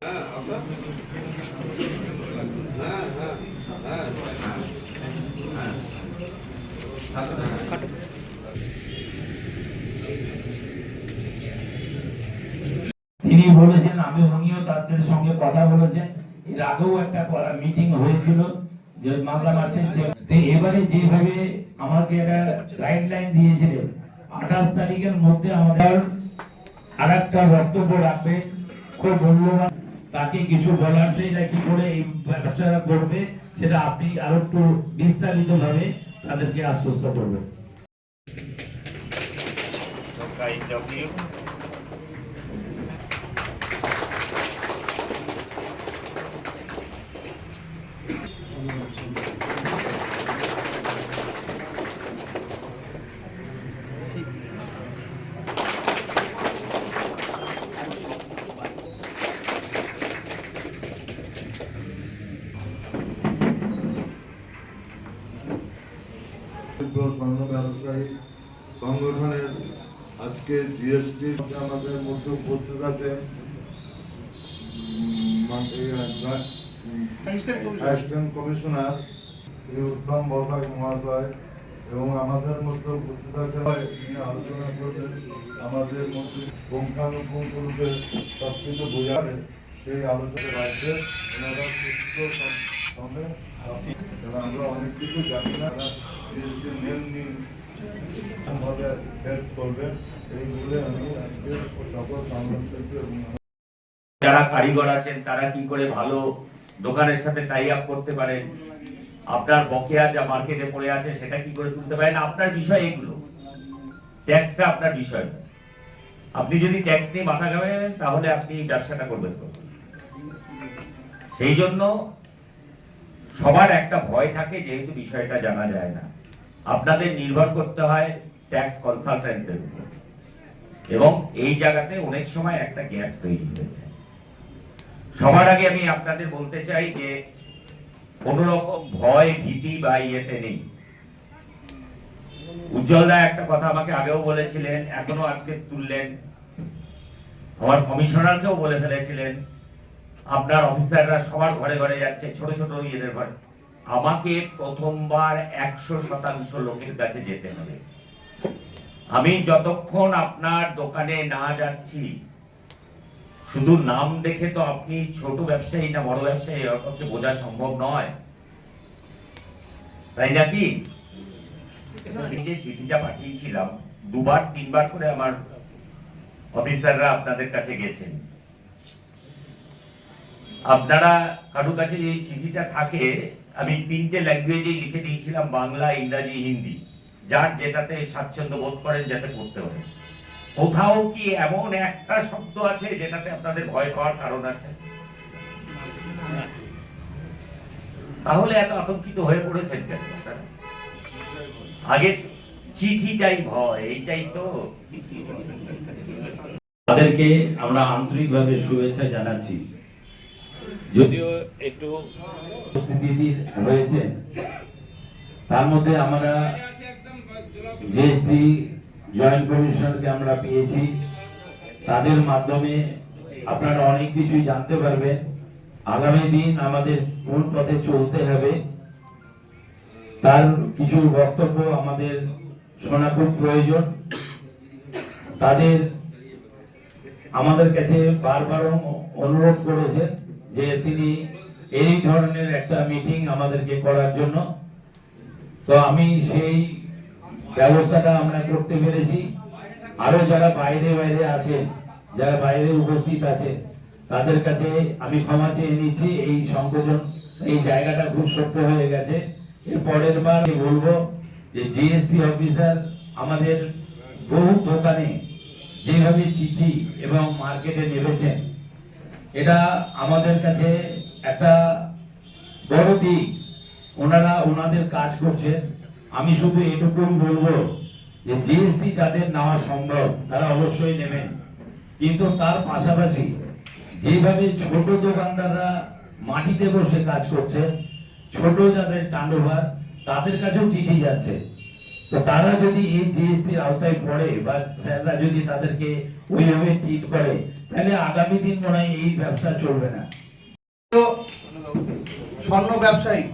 তিনি বলেছেন আমি উনিও তাদের সঙ্গে কথা বলেছেন। এর আগেও একটা মিটিং হয়েছিল, যে মামলা মারছেন এবারে যেভাবে আমাকে একটা গাইডলাইন দিয়েছিলেন, আঠাশ তারিখের মধ্যে আমাদের আর একটা বক্তব্য রাখবে। খুব মূল্যবান তাকে কিছু বলার সেটা কি করে এই ব্যবসাটা করবে, সেটা আপনি আরও একটু বিস্তারিত ভাবে তাদেরকে আশ্বস্ত করবেন। স্বর্ণ ব্যবসায়ী সংগঠনের আজকে জিএসটি আমাদের মধ্যে উপস্থিত আছে অ্যাসিস্ট্যান্ট কমিশনার শ্রী উত্তম বসাক মহাশয় এবং আমাদের মধ্যে উপস্থিত আছে আলোচনা করবেন। আমাদের মধ্যে পুঙ্খানুপুঙ্খরূপে সব কিছু বোঝাবে সেই আলোচনা রাখবে ওনারা সুস্থ সঙ্গে যারা কারিগর আছেন, তারা কি করে ভালো দোকানের সাথে টাই আপ করতে পারেন আপনার বকেয়া যা মার্কেটে পড়ে আছে, সেটা কি করে তুলতে পারেন? আপনার বিষয় এগুলো। ট্যাক্সটা আপনার বিষয়। আপনি যদি ট্যাক্স নিয়ে মাথা ঘামেন, তাহলে আপনি ব্যবসাটা করবেন তো। সেই জন্য সবার একটা ভয় থাকে, যেহেতু বিষয়টা জানা যায় না। আপনাদের নির্ভর করতে হয় ট্যাক্স কনসালটেন্টদের উপর। এবং এই জায়গাতে অনেক সময় একটা গ্যাপ তৈরি হয়ে যায়। সবার আগে আমি আপনাদের বলতে চাই যে, কোন রকম ভয়, ভীতি বা ইয়েতে নেই। উজ্জ্বল দা একটা কথা আমাকে আগেও বলেছিলেন, এখনও আজকে তুললেন। আমার কমিশনারকেও বলে ফেলেছিলেন। আপনার অফিসাররা সবার ঘরে ঘরে যাচ্ছে, ছোট ছোট ইয়েদের ঘরে। আমাকে প্রথমবার একশো শতাংশ লোকের কাছে যেতে হবে। আমি যতক্ষণ আপনার দোকানে না যাচ্ছি, শুধু নাম দেখে তো আপনি ছোট ব্যবসায়ী না বড় ব্যবসায়ী ওকে বোঝা সম্ভব নয়। তাই নাকি? যে চিঠিটা পাঠিয়েছিলাম, দুবার, তিনবার করে আমার অফিসাররা আপনাদের কাছে গেছেন। আপনারা কারোর কাছে যে চিঠিটা থাকে, আমি তিনটে ল্যাঙ্গুয়েজে লিখে দিয়েছিলাম, বাংলা, ইংরাজি, হিন্দি। যার যেটাতে স্বাচ্ছন্দ্য বোধ করেন, যাতে পড়তে পারেন। কোথাও কি এমন একটা শব্দ আছে যেটাতে আপনাদের ভয় পাওয়ার কারণ আছে? তাহলে এত আতঙ্কিত হয়ে পড়েছেন কেন আগে চিঠিটাই ভয়, এইটাই তো। তাদেরকে আমরা আন্তরিকভাবে শুভেচ্ছা জানাচ্ছি। যদিও একটু হয়েছে তার মধ্যে আমরা জিএসটি জয়েন্ট কমিশনারকে আমরা পেয়েছি। তাদের মাধ্যমে আপনারা অনেক কিছুই জানতে পারবেন। আগামী দিন আমাদের কোন পথে চলতে হবে তার কিছু বক্তব্য আমাদের শোনা খুব প্রয়োজন। তাদের আমাদের কাছে বারবার অনুরোধ করেছেন যে তিনি এই ধরনের একটা মিটিং আমাদেরকে করার জন্য। তো আমি সেই ব্যবস্থাটা আমরা করতে পেরেছি। আরও যারা বাইরে বাইরে আছেন যারা বাইরে উপস্থিত আছে, তাদের কাছে আমি ক্ষমা চেয়ে নিচ্ছি। এই সংকোচন, এই জায়গাটা খুব সত্য হয়ে গেছে। এর পরের বার বলব যে জিএসটি অফিসার আমাদের বহু দোকানে যেভাবে চিঠি এবং মার্কেটে নেমেছেন এটা আমাদের কাছে একটা বড় দিক। ওনারা ওনাদের কাজ করছে। আমি শুধু এটুকুই বলব যে জিএসটি যাদের নেওয়া সম্ভব, তারা অবশ্যই নেবেন। কিন্তু তার পাশাপাশি যেভাবে ছোট দোকানদাররা মাটিতে বসে কাজ করছে, ছোট যাদের টান্ডোভার, তাদের কাছেও চিঠি যাচ্ছে। তো তারা যদি এই জিএসটির আওতায় পড়ে বা স্যাররা যদি তাদেরকে ওইভাবে ট্রিট করে, তাহলে আগামী দিন মনে হয় এই ব্যবসা চলবে না। তো স্বর্ণ ব্যবসায়ী,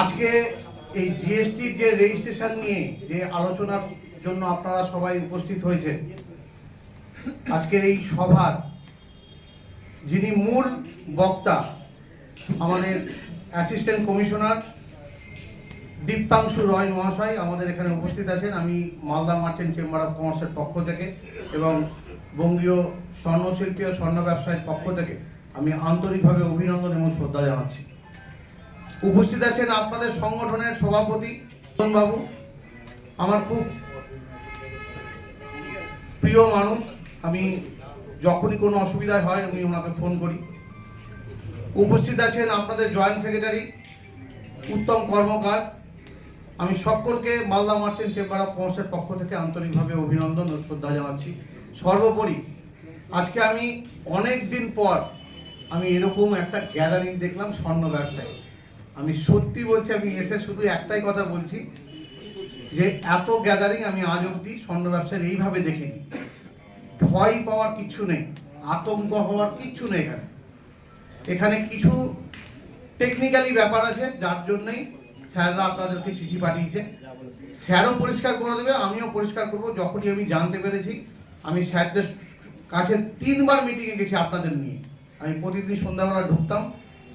আজকে এই জিএসটির যে রেজিস্ট্রেশন নিয়ে যে আলোচনার জন্য আপনারা সবাই উপস্থিত হয়েছেন, আজকের এই সভার যিনি মূল বক্তা, আমাদের অ্যাসিস্ট্যান্ট কমিশনার দীপ্তাংশু রয় মহাশয় আমাদের এখানে উপস্থিত আছেন। আমি মালদা মার্চেন্ট চেম্বার অফ কমার্সের পক্ষ থেকে এবং বঙ্গীয় স্বর্ণশিল্পী ও স্বর্ণ ব্যবসায়ীর পক্ষ থেকে আমি আন্তরিকভাবে অভিনন্দন এবং শ্রদ্ধা জানাচ্ছি। উপস্থিত আছেন আপনাদের সংগঠনের সভাপতি বাবু আমার খুব প্রিয় মানুষ। আমি যখনই কোনো অসুবিধা হয় আমি ওনাকে ফোন করি। উপস্থিত আছেন আপনাদের জয়েন্ট সেক্রেটারি, উত্তম কর্মকার আমি সকলকে মালদা মার্চেন্ট চেম্বার অফ কমার্সের পক্ষ থেকে আন্তরিকভাবে অভিনন্দন ও শ্রদ্ধা জানাচ্ছি। সর্বোপরি, আজকে আমি অনেক দিন পর আমি এরকম একটা গ্যাদারিং দেখলাম স্বর্ণ ব্যবসায়ী। আমি সত্যি বলছি, আমি এসে শুধু একটাই কথা বলছি, যে এত গ্যাদারিং আমি আজ অবধি স্বর্ণ ব্যবসায় এইভাবে দেখিনি। ভয় পাওয়ার কিচ্ছু নেই, আতঙ্ক হওয়ার কিচ্ছু নেই এখানে। এখানে কিছু টেকনিক্যালি ব্যাপার আছে, যার জন্যই স্যাররা আপনাদেরকে চিঠি পাঠিয়েছে। স্যারও পরিষ্কার করে দেবে, আমিও পরিষ্কার করব। যখনই আমি জানতে পেরেছি, আমি স্যারদের কাছে তিনবার মিটিংয়ে গেছি আপনাদের নিয়ে। আমি প্রতিদিন সন্ধ্যাবেলা ঢুকতাম,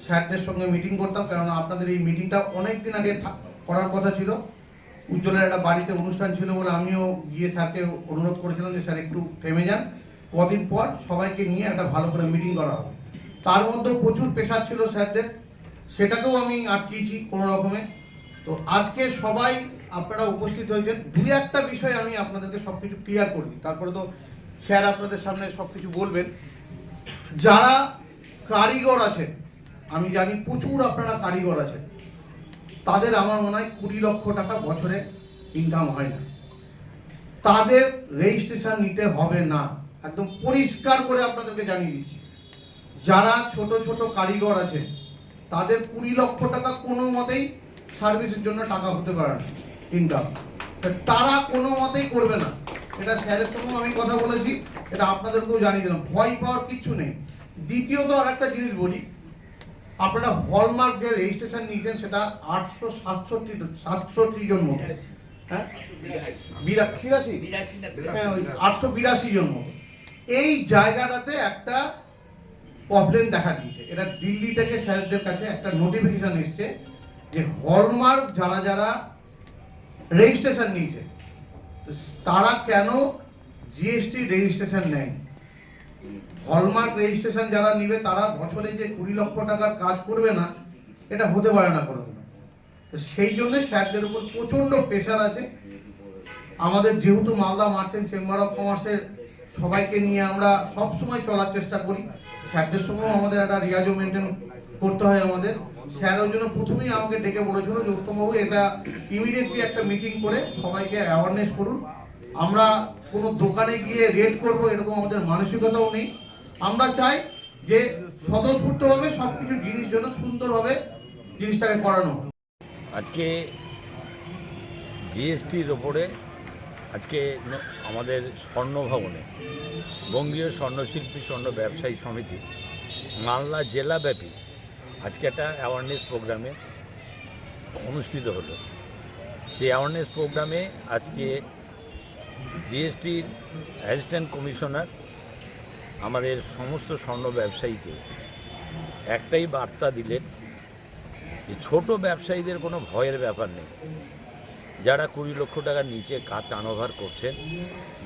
স্যারদের সঙ্গে মিটিং করতাম, কেননা আপনাদের এই মিটিংটা অনেক দিন আগে করার কথা ছিল। উজ্জ্বলের একটা বাড়িতে অনুষ্ঠান ছিল বলে আমিও গিয়ে স্যারকে অনুরোধ করেছিলাম যে স্যার একটু থেমে যান। কদিন পর সবাইকে নিয়ে একটা ভালো করে মিটিং করা হবে। তার মধ্যেও প্রচুর প্রেশার ছিল স্যারদের। সেটাকেও আমি আটকিয়েছি কোনো রকমে। তো আজকে সবাই আপনারা উপস্থিত হয়েছেন। দুই একটা বিষয় আমি আপনাদেরকে সব কিছু ক্লিয়ার করে দিই তারপরে তো স্যার আপনাদের সামনে সব কিছু বলবেন। যারা কারিগর আছেন, আমি জানি প্রচুর আপনারা কারিগর আছেন, তাদের আমার মনে হয় কুড়ি লক্ষ টাকা বছরে ইনকাম হয় না। তাদের রেজিস্ট্রেশন নিতে হবে না। একদম পরিষ্কার করে আপনাদেরকে জানিয়ে দিচ্ছি। যারা ছোট ছোট কারিগর আছে তাদের কুড়ি লক্ষ টাকা কোনো মতেই সার্ভিসের জন্য টাকা হতে পারে না ইনকাম তারা কোনো মতেই করবে না। এটা স্যারের সঙ্গেও আমি কথা বলেছি, এটা আপনাদেরকেও জানিয়ে দিলাম, ভয় পাওয়ার কিছু নেই। দ্বিতীয়ত আর একটা জিনিস বলি, আপনারা হলমার্ক যে রেজিস্ট্রেশন নিয়েছেন, সেটা আটশো সাতষট্টি সাতষট্টি জন মতো। হ্যাঁ? বিরা- তিরাশি? হ্যাঁ আটশো বিরাশি জন মতো। এই জায়গাটাতে একটা প্রবলেম দেখা দিয়েছে। এটা দিল্লি থেকে স্যারদের কাছে একটা নোটিফিকেশন এসছে যে হলমার্ক যারা যারা রেজিস্ট্রেশন নিয়েছে, তো তারা কেন জিএসটি রেজিস্ট্রেশন নেয়? হলমার্ক রেজিস্ট্রেশন যারা নিবে, তারা বছরে যে কুড়ি লক্ষ টাকার কাজ করবে না, এটা হতে পারে না কোনো তো সেই জন্য স্যারদের উপর প্রচণ্ড প্রেশার আছে। আমাদের যেহেতু মালদা মার্চেন্ট চেম্বার অফ কমার্সের সবাইকে নিয়ে আমরা সবসময় চলার চেষ্টা করি। স্যারদের সঙ্গেও আমাদের একটা রিয়াজও মেনটেন করতে হয় আমাদের। স্যার ওই জন্য প্রথমেই আমাকে ডেকে বলেছিল যে, উত্তমবাবু, এটা ইমিডিয়েটলি একটা মিটিং করে সবাইকে অ্যাওয়ারনেস করুন। আমরা কোনো দোকানে গিয়ে রেড করব, এরকম আমাদের মানসিকতাও নেই। আমরা চাই যে স্বতঃস্ফূর্তভাবে সব কিছু জিনিস জন্য সুন্দরভাবে জিনিসটাকে করানো। আজকে জিএসটির ওপরে আজকে আমাদের স্বর্ণ ভবনে, বঙ্গীয় স্বর্ণশিল্পী, স্বর্ণ ব্যবসায়ী সমিতি, মালদা জেলাব্যাপী আজকে একটা অ্যাওয়ারনেস প্রোগ্রামে অনুষ্ঠিত হলো। যে অ্যাওয়ারনেস প্রোগ্রামে আজকে জিএসটির অ্যাসিস্ট্যান্ট কমিশনার আমাদের সমস্ত স্বর্ণ ব্যবসায়ীকে একটাই বার্তা দিলেন যে ছোট ব্যবসায়ীদের কোনো ভয়ের ব্যাপার নেই। যারা কুড়ি লক্ষ টাকার নিচে কাঠ টার্নওভার করছেন,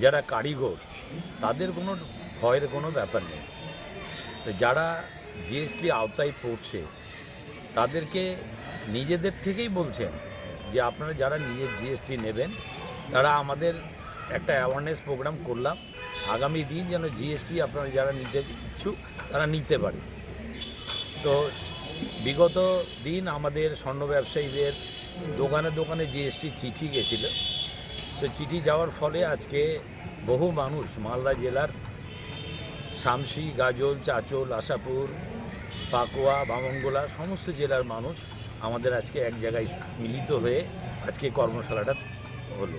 যারা কারিগর, তাদের কোনো ভয়ের কোনো ব্যাপার নেই। যারা জিএসটি আওতায় পড়ছে, তাদেরকে নিজেদের থেকেই বলছেন যে আপনারা যারা নিজের জিএসটি নেবেন, তারা আমাদের একটা অ্যাওয়ারনেস প্রোগ্রাম করলাম। আগামী দিন যেন জিএসটি আপনারা যারা নিতে ইচ্ছুক, তারা নিতে পারে। তো বিগত দিন আমাদের স্বর্ণ ব্যবসায়ীদের দোকানে দোকানে জিএসটি চিঠি গেছিল। সে চিঠি যাওয়ার ফলে আজকে বহু মানুষ, মালদা জেলার শামসি, গাজল, চাচল, আশাপুর, পাকুয়া বামঙ্গলা সমস্ত জেলার মানুষ আমাদের আজকে এক জায়গায় মিলিত হয়ে আজকে কর্মশালাটা হলো।